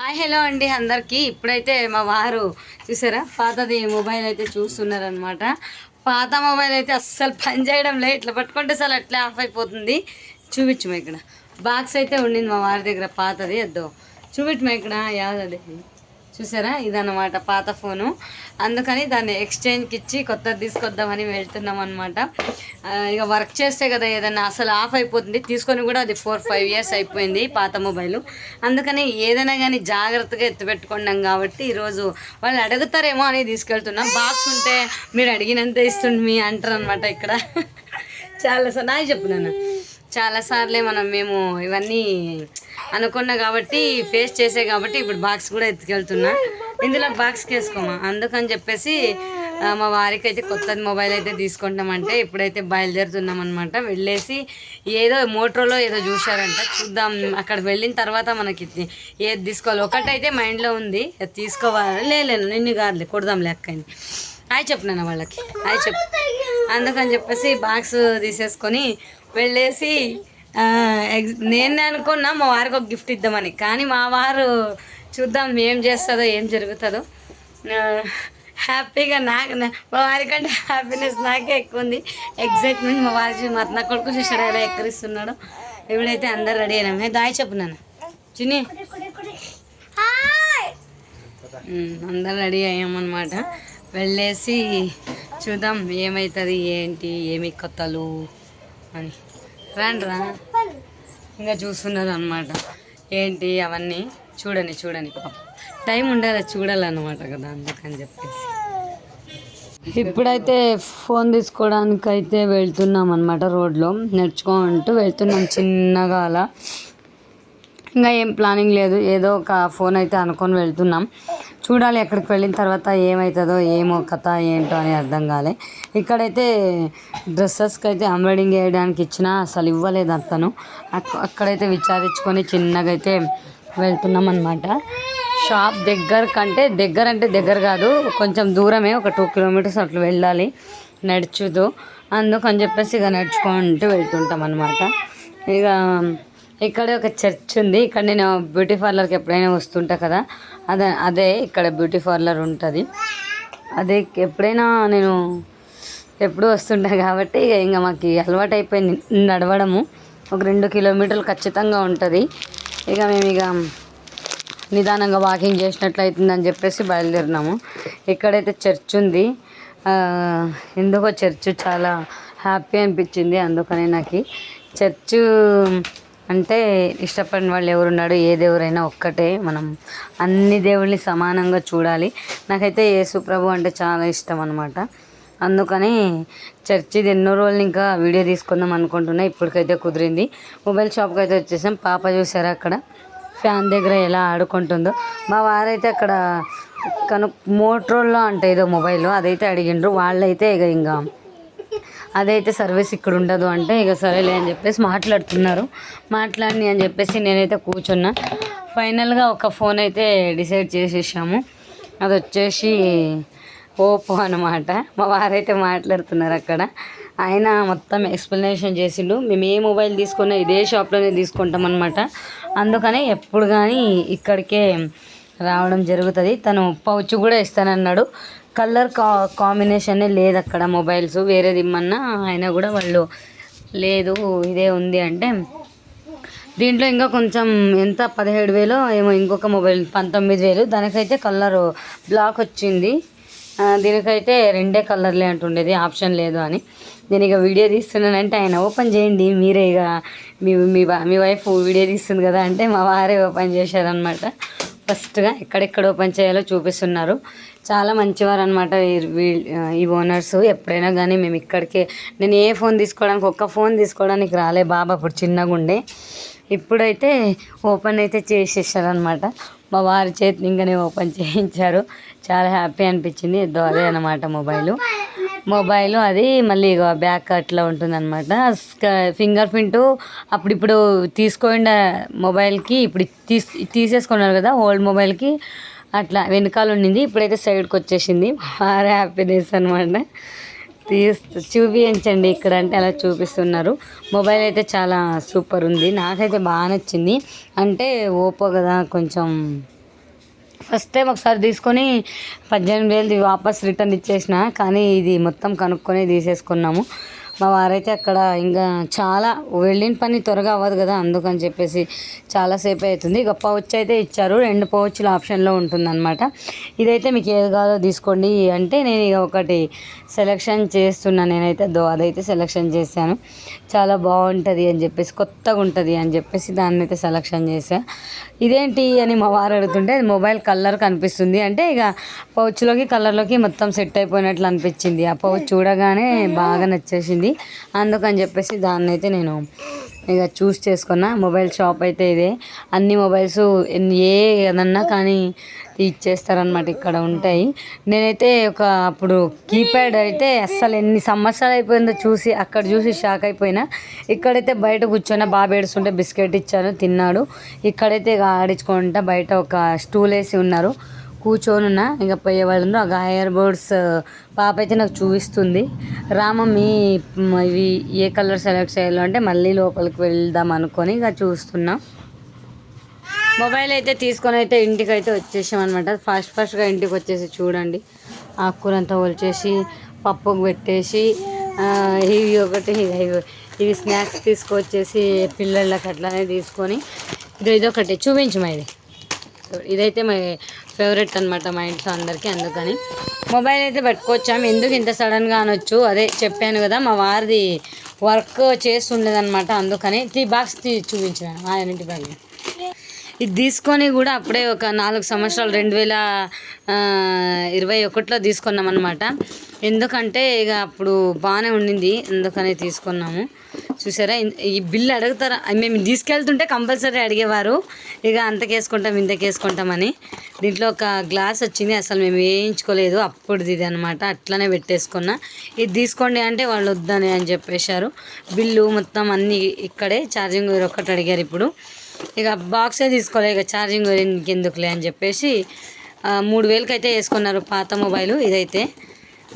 Hi hello అండి అందరికీ. ఇప్పుడైతే మా వారు చూసారా? పాతది మొబైల్ అయితే చూస్తున్నారనమాట పాత మొబైల్ అయితే అస్సలు పని చేయడం లేదు. ఇట్లా పట్టుకుంటే అసలు అట్లా ఆఫ్ అయిపోతుంది. చూపించు ఇక్కడ. బాక్స్ అయితే ఉండింది మా వారి దగ్గర పాతది. అద్దో. చూపించమా ఇక్కడ. యాదది. చూసారా? ఇదన్నమాట పాత ఫోను. అందుకని దాన్ని ఎక్స్చేంజ్కి ఇచ్చి కొత్తది తీసుకొద్దామని వెళ్తున్నాం అనమాట ఇక వర్క్ చేస్తే కదా ఏదైనా అసలు ఆఫ్ అయిపోతుంది. తీసుకొని కూడా అది ఫోర్ ఫైవ్ ఇయర్స్ అయిపోయింది పాత మొబైల్. అందుకని ఏదైనా కానీ జాగ్రత్తగా ఎత్తిపెట్టుకున్నాం కాబట్టి ఈరోజు వాళ్ళు అడుగుతారేమో అని తీసుకెళ్తున్నాం. బాక్స్ ఉంటే మీరు అడిగినంత ఇస్తుంది మీ అంటారు అనమాట ఇక్కడ. చాలా సార్ నాకు చెప్పు నాన్న. చాలాసార్లే మనం మేము ఇవన్నీ అనుకున్నా కాబట్టి ఫేస్ చేసే కాబట్టి ఇప్పుడు బాక్స్ కూడా ఎత్తుకెళ్తున్నా. ఇందులో బాక్స్కి వేసుకోమా అందుకని చెప్పేసి మా వారికి అయితే కొత్త మొబైల్ అయితే తీసుకుంటామంటే ఇప్పుడైతే బయలుదేరుతున్నాం అనమాట వెళ్ళేసి ఏదో మోటరోలో ఏదో చూశారంట. చూద్దాం. అక్కడ వెళ్ళిన తర్వాత మనకి ఏది తీసుకోవాలి? ఒకటైతే మైండ్లో ఉంది. అది తీసుకోవాలి. లేదు నిన్ను కాదులే కొడదాం లెక్కని హాయ్ చెప్పినాను వాళ్ళకి. హాయ్ చెప్ అందుకని చెప్పేసి బాక్స్ తీసేసుకొని వెళ్ళేసి నేను అనుకున్నా మా వారికి ఒక గిఫ్ట్ ఇద్దామని. కానీ మా వారు చూద్దాం ఏం చేస్తుందో ఏం జరుగుతుందో. హ్యాపీగా నాకు మా వారికంటే హ్యాపీనెస్ నాకే ఎక్కువ ఉంది. ఎగ్జైట్మెంట్ మా వారి మా నా కొడుకు చూసాడు ఎలా ఎక్కరిస్తున్నాడో. ఇప్పుడైతే అందరు రెడీ అయినా. దాయి చెప్పు నాన్న. చిన్ని. అందరు రెడీ అయ్యామన్నమాట. వెళ్ళేసి చూద్దాం ఏమవుతుంది ఏంటి ఏమి కొత్తలు అని రాండి రా ఇంకా చూస్తున్నారు అనమాట ఏంటి అవన్నీ? చూడని చూడని పాపం టైం ఉండాలి చూడాలన్నమాట కదా అందుకని చెప్పేసి. ఇప్పుడైతే ఫోన్ తీసుకోవడానికి అయితే వెళ్తున్నాం అనమాట రోడ్లో. నడుచుకుంటూ వెళ్తున్నాం చిన్నగా అలా. ఇంకా ఏం ప్లానింగ్ లేదు. ఏదో ఒక ఫోన్ అయితే అనుకొని వెళ్తున్నాం. చూడాలి ఎక్కడికి వెళ్ళిన తర్వాత ఏమవుతుందో ఏమో కథ ఏంటో అని అర్థం కాలే. ఇక్కడైతే డ్రెస్సెస్కి అయితే అంబ్రాయిడింగ్ వేయడానికి ఇచ్చినా అసలు ఇవ్వలేదు అతను. అక్క- అక్కడైతే విచారించుకొని చిన్నగా అయితే వెళ్తున్నాం అనమాట షాప్ దగ్గర కంటే దగ్గర అంటే దగ్గర కాదు కొంచెం దూరమే ఒక టూ కిలోమీటర్స్ అట్లా వెళ్ళాలి నడుచుతూ అందుకని చెప్పేసి ఇక నడుచుకుంటూ వెళ్తుంటాం అనమాట ఇక ఇక్కడ ఒక చర్చ్ ఉంది. ఇక్కడ నేను బ్యూటీ పార్లర్కి ఎప్పుడైనా వస్తుంటా కదా అదే అదే ఇక్కడ బ్యూటీ పార్లర్ ఉంటుంది. అదే ఎప్పుడైనా నేను ఎప్పుడు వస్తుంటా కాబట్టి ఇక ఇంకా మాకు అలవాటు అయిపోయింది నడవడము. ఒక రెండు కిలోమీటర్లు ఖచ్చితంగా ఉంటుంది. ఇక మేము ఇక నిదానంగా వాకింగ్ చేసినట్లు అని చెప్పేసి బయలుదేరినాము. ఇక్కడైతే చర్చ్ ఉంది. ఎందుకో చర్చ్ చాలా హ్యాపీ అనిపించింది అందుకనే నాకు చర్చ్ అంటే ఇష్టపడిన వాళ్ళు ఎవరున్నాడు ఏ దేవుడైనా ఒక్కటే మనం అన్ని దేవుళ్ళని సమానంగా చూడాలి. నాకైతే యేసు ప్రభు అంటే చాలా ఇష్టం అనమాట అందుకని చర్చిది ఎన్నో రోజులు ఇంకా వీడియో తీసుకుందాం అనుకుంటున్నా ఇప్పటికైతే కుదిరింది. మొబైల్ షాప్కి అయితే వచ్చేసాం. పాప చూసారా అక్కడ? ఫ్యాన్ దగ్గర ఎలా ఆడుకుంటుందో. మా వారైతే అక్కడ కను మోట్రోల్లో అంటే ఏదో మొబైల్ అదైతే అడిగిండ్రు. వాళ్ళైతే ఇక ఇంకా అదైతే సర్వీస్ ఇక్కడ ఉండదు అంటే ఇక సరేలే అని చెప్పేసి మాట్లాడుతున్నారు. మాట్లాడిని అని చెప్పేసి నేనైతే కూర్చున్నా. ఫైనల్గా ఒక ఫోన్ అయితే డిసైడ్ చేసేసాము. అది వచ్చేసి ఓపో అనమాట మా వారైతే మాట్లాడుతున్నారు అక్కడ. ఆయన మొత్తం ఎక్స్ప్లెనేషన్ చేసిండు. మేము ఏ మొబైల్ తీసుకున్నా ఇదే షాప్లోనే తీసుకుంటాం అనమాట అందుకనే ఎప్పుడు కానీ ఇక్కడికే రావడం జరుగుతుంది. తను పౌచ్ కూడా ఇస్తానన్నాడు. కలర్ కా కాంబినేషనే లేదు అక్కడ మొబైల్స్. వేరేది ఇమ్మన్నా ఆయన కూడా వాళ్ళు లేదు ఇదే ఉంది అంటే. దీంట్లో ఇంకా కొంచెం ఎంత? పదిహేడు వేలో ఏమో ఇంకొక మొబైల్ పంతొమ్మిది వేలు. దానికైతే కలర్ బ్లాక్ వచ్చింది. దీనికైతే రెండే కలర్లే అంటుండేది. ఆప్షన్ లేదు అని. నేను ఇక వీడియో తీస్తున్నానంటే ఆయన ఓపెన్ చేయండి. మీరే ఇక మీ మీ మీ వైఫ్ వీడియో తీస్తుంది కదా అంటే మా వారే ఓపెన్ చేశారనమాట ఫస్ట్గా ఎక్కడెక్కడ ఓపెన్ చేయాలో చూపిస్తున్నారు. చాలా మంచివారు అనమాట ఈ ఓనర్స్. ఎప్పుడైనా కానీ మేము ఇక్కడికే నేను ఏ ఫోన్ తీసుకోవడానికి ఒక్క ఫోన్ తీసుకోవడానికి రాలే బాబా అప్పుడు చిన్నగా ఉండే. ఇప్పుడైతే ఓపెన్ అయితే చేసేసారనమాట మా వారి చేతి ఇంకనే ఓపెన్ చేయించారు. చాలా హ్యాపీ అనిపించింది. ఏదో అదే అనమాట మొబైల్. మొబైల్ అది మళ్ళీ ఇక బ్యాక్ అట్లా ఉంటుందన్నమాట. ఫింగర్ ప్రింట్ అప్పుడిప్పుడు తీసుకోండి మొబైల్కి ఇప్పుడు తీస్ తీసేసుకున్నారు కదా ఓల్డ్ మొబైల్కి అట్లా వెనకాల ఉండింది. ఇప్పుడైతే సైడ్కి వచ్చేసింది. వారే హ్యాపీనెస్ అనమాట తీస్తూ చూపించండి ఇక్కడ అంటే అలా చూపిస్తున్నారు. మొబైల్ అయితే చాలా సూపర్ ఉంది. నాకైతే బాగా నచ్చింది. అంటే ఓపో కదా కొంచెం ఫస్ట్ టైం ఒకసారి తీసుకొని పద్దెనిమిది వేలు వాపస్ రిటర్న్ ఇచ్చేసిన కానీ ఇది మొత్తం కనుక్కొని తీసేసుకున్నాము. మా వారైతే అక్కడ ఇంకా చాలా వెళ్ళిన పని త్వరగా అవ్వదు కదా అందుకని చెప్పేసి చాలాసేపు అవుతుంది. ఇక పౌచ్ అయితే ఇచ్చారు రెండు పౌచ్ల ఆప్షన్లో ఉంటుందన్నమాట. ఇదైతే మీకు ఏది కావాలో తీసుకోండి. అంటే నేను ఇక ఒకటి సెలెక్షన్ చేస్తున్నా నేనైతే దో అదైతే సెలెక్షన్ చేశాను. చాలా బాగుంటుంది అని చెప్పేసి కొత్తగా ఉంటుంది అని చెప్పేసి దాన్ని అయితే సెలెక్షన్ చేశా. ఇదేంటి అని మా వారు అడుగుతుంటే అది మొబైల్ కలర్ కనిపిస్తుంది. అంటే ఇక పౌచ్లోకి కలర్లోకి మొత్తం సెట్ అయిపోయినట్లు అనిపించింది. ఆ పౌచ్ చూడగానే బాగా నచ్చేసింది. అందుకని చెప్పేసి దాన్ని అయితే నేను ఇక చూస్ చేసుకున్నా. మొబైల్ షాప్ అయితే ఇదే. అన్ని మొబైల్స్ ఏ ఏదన్నా కానీ ఇచ్చేస్తారనమాట ఇక్కడ ఉంటాయి. నేనైతే ఒక అప్పుడు కీప్యాడ్ అయితే అస్సలు ఎన్ని సంవత్సరాలు అయిపోయిందో చూసి అక్కడ చూసి షాక్ అయిపోయినా. ఇక్కడైతే బయట కూర్చొని బాబు ఏడుస్తుంటే బిస్కెట్ ఇచ్చాను తిన్నాడు. ఇక్కడైతే ఇక ఆడించుకుంటా బయట ఒక స్టూల్ వేసి ఉన్నారు. కూర్చొని ఉన్నా ఇంకా పోయే వాళ్ళు ఆ హెయిర్ బోర్డ్స్ పాప అయితే నాకు చూపిస్తుంది. రామమ్మి మీ ఇవి ఏ కలర్ సెలెక్ట్ చేయాలో అంటే మళ్ళీ లోపలికి వెళ్దాం అనుకొని ఇక చూస్తున్నాం. మొబైల్ అయితే తీసుకొని అయితే ఇంటికి అయితే వచ్చేసాం అనమాట ఫాస్ట్ ఫాస్ట్గా ఇంటికి వచ్చేసి చూడండి. ఆకుకూర అంతా ఒలిచేసి పప్పుకు పెట్టేసి ఇవి ఒకటి ఇవి- స్నాక్స్ తీసుకొచ్చేసి పిల్లలకి అట్లానే తీసుకొని ఇదో ఇదొకటి చూపించు ఇది ఇదైతే మా ఫేవరెట్ అనమాట మా ఇంట్లో అందరికీ అందుకని. మొబైల్ అయితే పట్టుకొచ్చాము ఎందుకు ఇంత సడన్గా అనొచ్చు? అదే చెప్పాను కదా మా వారిది వర్క్ చేస్తుండేదనమాట అందుకని. తీ బాక్స్ తీ చూపించిన ఆయన ఇంటి బ్యాగ్ ఇది తీసుకొని కూడా అప్పుడే ఒక నాలుగు సంవత్సరాలు రెండు వేల ఇరవై ఒకటిలో తీసుకున్నాం అనమాట ఎందుకంటే ఇక అప్పుడు బాగానే ఉండింది అందుకనే తీసుకున్నాము. చూసారా? ఈ బిల్లు అడుగుతారా? మేము తీసుకెళ్తుంటే కంపల్సరీ అడిగేవారు. ఇక అంతకేసుకుంటాం ఇంతకేసుకుంటామని దీంట్లో ఒక గ్లాస్ వచ్చింది. అసలు మేము వేయించుకోలేదు. అప్పుడుది ఇది అనమాట అట్లనే పెట్టేసుకున్నా. ఇది తీసుకోండి అంటే వాళ్ళు వద్దని అని చెప్పేశారు. బిల్లు మొత్తం అన్నీ ఇక్కడే ఛార్జింగ్ వైర్ ఒక్కటి అడిగారు ఇప్పుడు. ఇక బాక్సే తీసుకోలే. ఇక ఛార్జింగ్ వైర్ ఎందుకులే అని చెప్పేసి మూడు వేలకి అయితే వేసుకున్నారు పాత మొబైల్ ఇదైతే.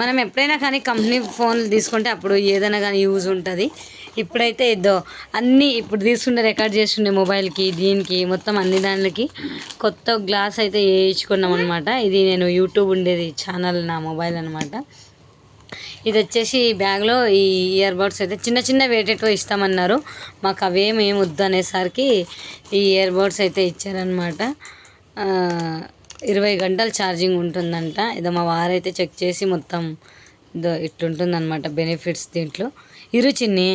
మనం ఎప్పుడైనా కానీ కంపెనీ ఫోన్లు తీసుకుంటే అప్పుడు ఏదైనా కానీ యూజ్ ఉంటుంది. ఇప్పుడైతే ఇద్దో అన్నీ ఇప్పుడు తీసుకుంటే రికార్డ్ చేస్తుండే మొబైల్కి దీనికి మొత్తం అన్ని దానికి కొత్త గ్లాస్ అయితే వేయించుకున్నాం అనమాట ఇది నేను యూట్యూబ్ ఉండేది ఛానల్ నా మొబైల్ అనమాట ఇది వచ్చేసి బ్యాగ్లో ఈ ఇయర్ బడ్స్ అయితే చిన్న చిన్న వేటేటో ఇస్తామన్నారు. మాకు అవేమి ఏం వద్దు అనేసరికి ఈ ఇయర్ బడ్స్ అయితే ఇచ్చారనమాట ఇరవై గంటలు ఛార్జింగ్ ఉంటుందంట. ఇదో మా వారైతే చెక్ చేసి మొత్తం ఇదో ఇట్లుంటుందన్నమాట బెనిఫిట్స్ దీంట్లో. ఇరు చిన్ని.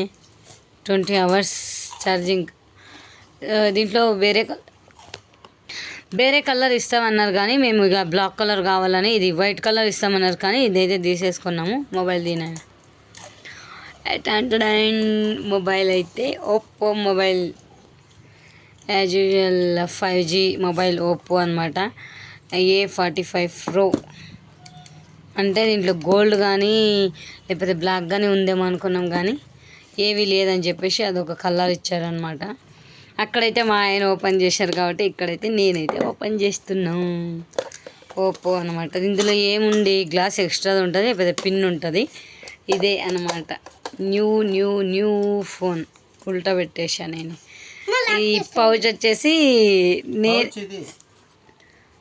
Twenty hours charging. దీంట్లో వేరే వేరే కలర్ ఇస్తామన్నారు కానీ మేము ఇక బ్లాక్ కలర్ కావాలని ఇది వైట్ కలర్ ఇస్తామన్నారు కానీ ఇదైతే తీసేసుకున్నాము మొబైల్ దీని. అండ్ మొబైల్ అయితే Oppo mobile as usual five G mobile Oppo అనమాట ఏ ఫార్టీ ఫైవ్ ప్రో అంటే దీంట్లో గోల్డ్ కానీ లేకపోతే బ్లాక్ కానీ ఉందేమో అనుకున్నాం కానీ ఏవి లేదని చెప్పేసి అదొక కలర్ ఇచ్చారనమాట అక్కడైతే మా ఆయన ఓపెన్ చేశారు కాబట్టి ఇక్కడైతే నేనైతే ఓపెన్ చేస్తున్నాం. ఓపో అనమాట ఇందులో ఏముంది? గ్లాస్ ఎక్స్ట్రా ఉంటుంది లేకపోతే పిన్ ఉంటుంది. ఇదే అనమాట న్యూ న్యూ న్యూ ఫోన్ ఉల్టా పెట్టేసా నేను. ఈ పౌచ్ వచ్చేసి నే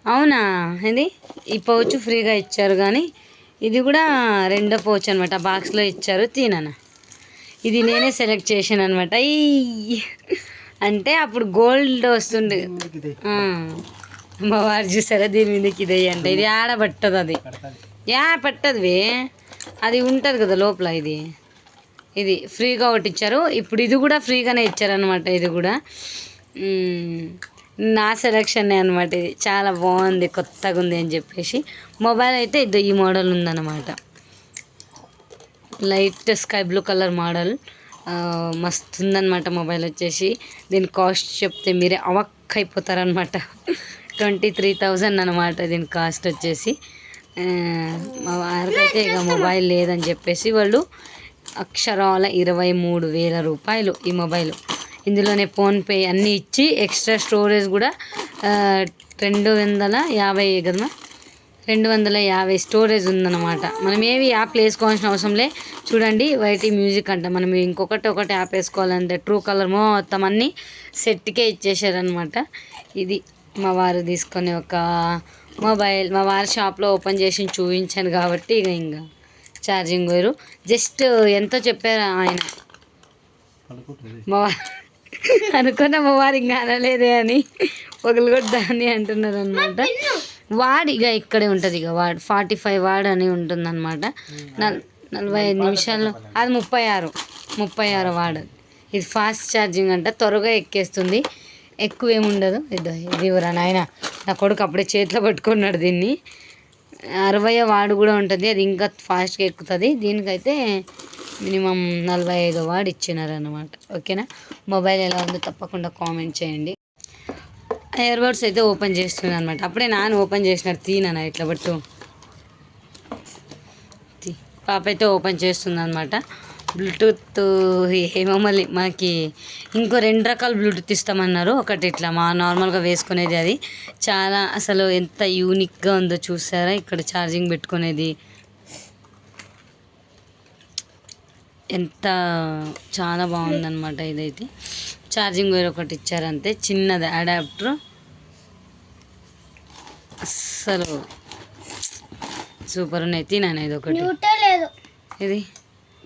అవునా? ఇది ఈ పౌచ్ ఫ్రీగా ఇచ్చారు కానీ ఇది కూడా రెండో పౌచ్ అనమాట బాక్స్లో ఇచ్చారు తినన? ఇది నేనే సెలెక్ట్ చేశాను అనమాట అంటే అప్పుడు గోల్డ్ వస్తుండే. ఆ. మా వారు చూసారా? దీని మీదకి ఇది అంటే. ఇది ఆడ పట్టదు అది. యా పట్టదు వే. అది ఉంటుంది కదా లోపల ఇది. ఇది ఫ్రీగా ఒకటి ఇచ్చారు. ఇప్పుడు ఇది కూడా ఫ్రీగానే ఇచ్చారనమాట ఇది కూడా. నా సెలెక్షన్ అనమాట ఇది. చాలా బాగుంది కొత్తగా ఉంది అని చెప్పేసి. మొబైల్ అయితే ఇది ఈ మోడల్ ఉందన్నమాట. Light sky blue colour model. మస్తు ఉందన్నమాట మొబైల్ వచ్చేసి. దీని కాస్ట్ చెప్తే మీరే అవక్ అయిపోతారనమాట ట్వంటీ త్రీ థౌజండ్ అనమాట దీని కాస్ట్ వచ్చేసి. మా అయితే ఇక మొబైల్ లేదని చెప్పేసి వాళ్ళు అక్షరాల ఇరవై మూడు వేల రూపాయలు ఈ మొబైల్. ఇందులోనే ఫోన్పే అన్నీ ఇచ్చి ఎక్స్ట్రా స్టోరేజ్ కూడా రెండు వందల యాభై కదా? రెండు వందల యాభై స్టోరేజ్ ఉందన్నమాట. మనం ఏవి యాప్ వేసుకోవాల్సిన అవసరం లే. చూడండి వైటీ మ్యూజిక్ అంట. మనం ఇంకొకటి ఒకటి యాప్ వేసుకోవాలంటే ట్రూ కలర్ మొత్తం అన్నీ సెట్కే ఇచ్చేసారనమాట ఇది మా వారు తీసుకొని ఒక మొబైల్ మా వారి షాప్లో ఓపెన్ చేసి చూపించాను కాబట్టి ఇక ఇంకా ఛార్జింగ్ వేరు. జస్ట్ ఎంతో చెప్పారు ఆయన. మా అనుకున్న మా వారు ఇంకా అనలేదే అని. ఒకరు కూడా దాన్ని అంటున్నారు అనమాట వాడు ఇక ఇక్కడే ఉంటుంది ఇక వాడు ఫార్టీ ఫైవ్ వాడు అని ఉంటుంది అనమాట నలభై ఐదు నిమిషాల్లో అది ముప్పై ఆరు ముప్పై ఆరు వాడు. ఇది ఫాస్ట్ ఛార్జింగ్ అంట త్వరగా ఎక్కేస్తుంది. ఎక్కువ ఏమి ఉండదు. ఇది ఇది ఇవ్వరా నాయన? నా కొడుకు అప్పుడే చేతిలో పట్టుకున్నాడు దీన్ని. అరవై వాడు కూడా ఉంటుంది. అది ఇంకా ఫాస్ట్గా ఎక్కుతుంది. దీనికైతే మినిమం నలభై ఐదు వాడు ఇచ్చినారు అనమాట ఓకేనా? మొబైల్ ఎలా ఉందో తప్పకుండా కామెంట్ చేయండి. ఇయర్ బడ్స్ అయితే ఓపెన్ చేస్తున్నాను అనమాట అప్పుడే నాన్న ఓపెన్ చేసినారు తీనా ఇట్లా పట్టు. తీ. పాప అయితే ఓపెన్ చేస్తుంది అనమాట బ్లూటూత్ ఏమో మళ్ళీ మనకి ఇంకో రెండు రకాల బ్లూటూత్ ఇస్తామన్నారు. ఒకటి ఇట్లా మా నార్మల్గా వేసుకునేది అది. చాలా అసలు ఎంత యూనిక్గా ఉందో చూసారా? ఇక్కడ ఛార్జింగ్ పెట్టుకునేది. ఎంత చాలా బాగుందన్నమాట ఇదైతే. ఛార్జింగ్ వేరే ఒకటి ఇచ్చారంతే చిన్నది అడాప్టర్. అస్సలు సూపర్ ఉన్నాయి తినాను ఇది ఒకటి. లేదు. ఇది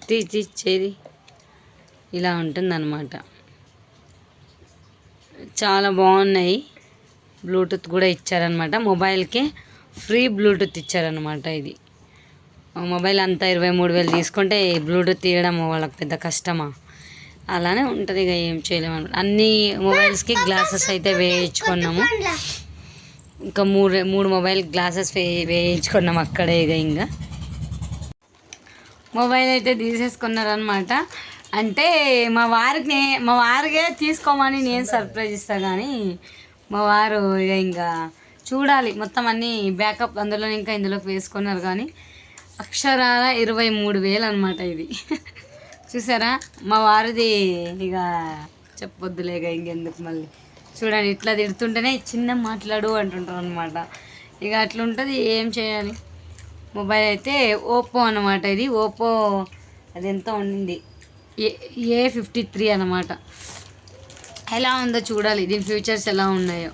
తీ తీసేది ఇలా ఉంటుందన్నమాట. చాలా బాగున్నాయి. బ్లూటూత్ కూడా ఇచ్చారనమాట మొబైల్కి ఫ్రీ బ్లూటూత్ ఇచ్చారనమాట ఇది. మొబైల్ అంతా ఇరవై మూడు వేలు తీసుకుంటే బ్లూటూత్ తీయడం వాళ్ళకి పెద్ద కష్టమా? అలానే ఉంటుంది ఇక ఏం చేయలేము అనమాట అన్ని మొబైల్స్కి గ్లాసెస్ అయితే వేయించుకున్నాము. ఇంకా మూడు మూడు మొబైల్ గ్లాసెస్ వే వేయించుకున్నాం అక్కడే ఇక ఇంకా మొబైల్ అయితే తీసేసుకున్నారనమాట అంటే మా వారికి నే- మా వారికే తీసుకోమని నేను సర్ప్రైజ్ ఇస్తా కానీ మా వారు ఇక ఇంకా చూడాలి. మొత్తం అన్నీ బ్యాకప్ అందులో ఇంకా ఇందులోకి వేసుకున్నారు కానీ అక్షరాల ఇరవై మూడు వేలు అనమాట ఇది. చూసారా? మా వారిది ఇక చెప్పొద్దులేక ఇంకెందుకు మళ్ళీ. చూడండి ఇట్లా తిడుతుంటేనే చిన్న మాట్లాడు అంటుంటారు అనమాట ఇక అట్లుంటుంది ఏం చేయాలి? మొబైల్ అయితే ఓప్పో అనమాట ఇది. ఓప్పో అది ఎంత ఉండింది? ఏ ఏ ఫిఫ్టీ త్రీ అనమాట ఎలా ఉందో చూడాలి. దీని ఫ్యూచర్స్ ఎలా ఉన్నాయో.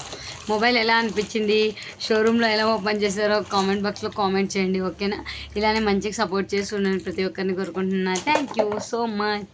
మొబైల్ ఎలా అనిపించింది? షోరూంలో ఎలా ఓపెన్ చేశారో కామెంట్ బాక్స్లో కామెంట్ చేయండి ఓకేనా? ఇలానే మంచిగా సపోర్ట్ చేసి ప్రతి ఒక్కరిని కోరుకుంటున్నా. Thank you so much.